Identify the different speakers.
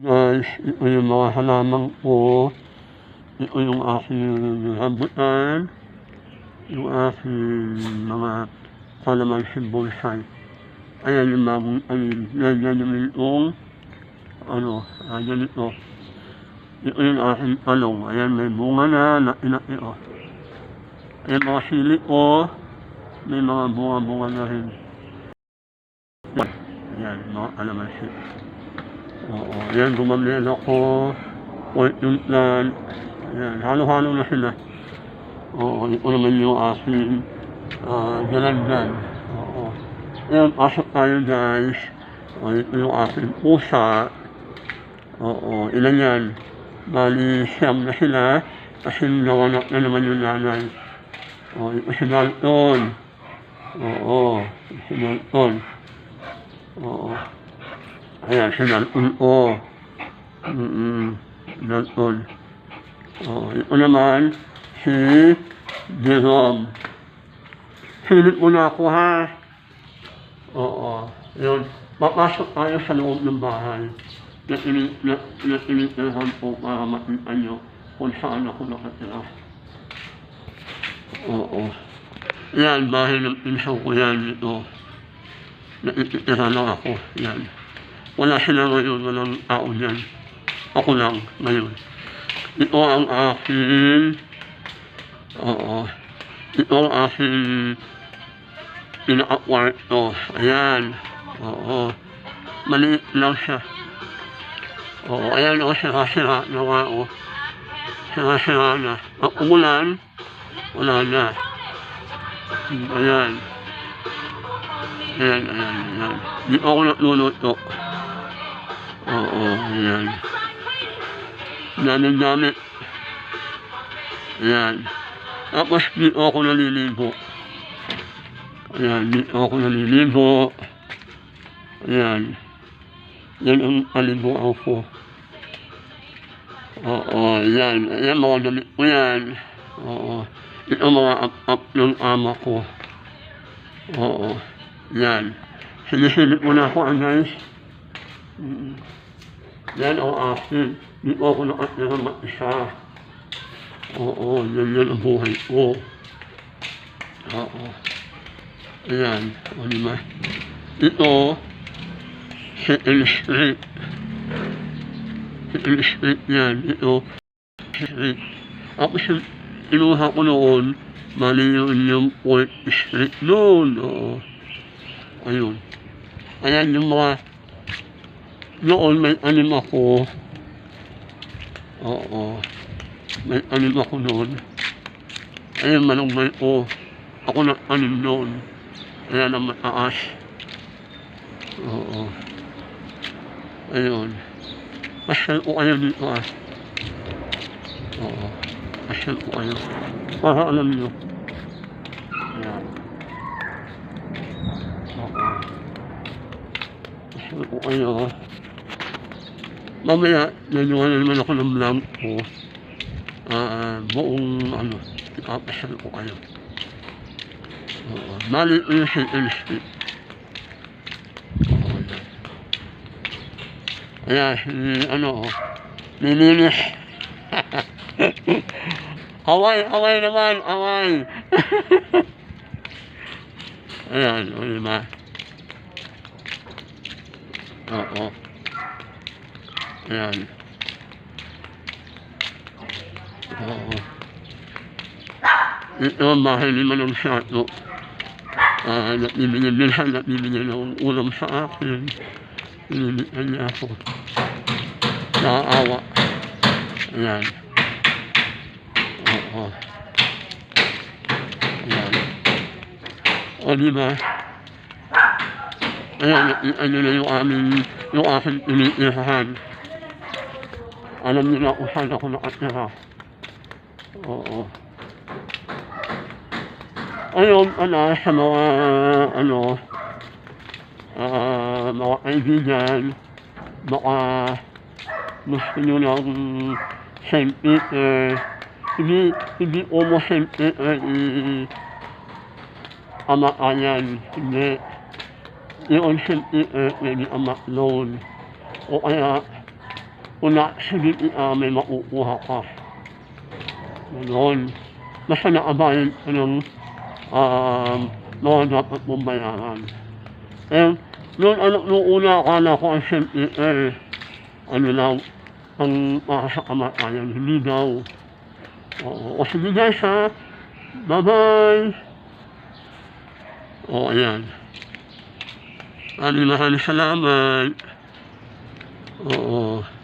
Speaker 1: Guys, ito yung mga halaman ko. Ito yung aking rambutan. Yung aking mga kalamansi bonsai. Ayan yung mga yan yung itong ano, ah, ganito. Ito yung aking talong. Ayan, may bunga na, na inaki oh. Ayan mga sili ko. May mga bunga-bunga na rin. Ayan, mga kalamansi. Oo, ayan, gumamit ako. Point yung plant. Ayan, halo-halo na sila. Oo, ito naman yung aking uh, galandan. Oo. Ayan, pasok tayo guys. O, ito yung aking pusa. Oo, ilan yan? Bali, siyam na sila. Kasi nawanak na naman yung nanay. O, ito si Dalton. Oo, si Dalton. Oo. Ayan, si Dalton ko. Mm-mm, Dalton. Oo, ito naman, si Jerome. Silip mo na ako ha. Oo, yun. Papasok tayo sa loob ng bahay. Nakinig na, nakinitirahan po para makita nyo kung saan ako nakatira. Oo. Yan, bahay Wala sila ngayon, walang tao dyan. Ako lang ngayon. Ito ang aking... Oo. Ito ang aking pinaka-kwarto. Ayan. Oo. Maliit lang siya. Oo, ayan o, sira-sira na nga o. Sira-sira na. Ang umulan, wala na. Ayan. Ayan, ayan, ayan. Di ako nagluluto. Oo, ayan. Daming gamit. Ayan. Tapos dito ako naliligo. Ayan, dito ako naliligo. Ayan. Yan ang alibuan ko. Oo, yan. Yan mga damit ko yan. Oo. Ito mga up-up ng ama ko. Oo. Yan. Sinisilip mo na ako, ah, guys. Mm. Yan ang akin. Di ko ako nakatira mag-isa. Oo, yan yan ang buhay ko. Oo. Ayan. O, di ba? Ito, si Illustrate. Si Illustrate yan. Ito, Street. Ako si inuha ko noon, mali yun yung Port Street noon. Oo. Ayun. Ayan yung mga نقول من أن المخو آه آه من أن المخو نون أي من المخو أقول أن النون أنا لما أعاش آه آه أيون أحل أعلم الآن آه أحل أعلم الله أعلم يوم Oh, yeah. Mamaya, naniwala naman ako ng vlog ko. Ah, buong ano, ipapasyal ko kayo. Oo. Mali. Oo, yan. Ayan, si, ano, oh, nilinis. away, away naman, away. Ayan, o diba? Oo. Ayan. Oo. Ito ang bahay ni Manong Shato. Ah, nagbibigay bilhan, nagbibigay ng ulam sa akin. Pinilitan niya ako. Nakaawa. Ayan. Oo. Ayan. O, di ba? Ayan, nakita niyo na yung aming, yung aking tinitirahan. Alam niyo na kung saan ako nakatira. Oo. Ayun, ano, sa mga, ano, ah, mga kaibigan, baka gusto nyo ng St. Peter, hindi, hindi mo St. Peter i amakayan, hindi. Yung St. Peter, pwede amak loan. O kaya, kung na, sige, ah, may makukuha ka. Ganon. Basta nakabayad ka ng um, mga dapat mong bayaran. Eh, noon, ano, noong una akala ko ang simple, eh, ano lang, ang para sa kamatayan, hindi daw. Oo, o sige guys ha, bye-bye. Oo, ayan. Maraming maraming salamat. Oo.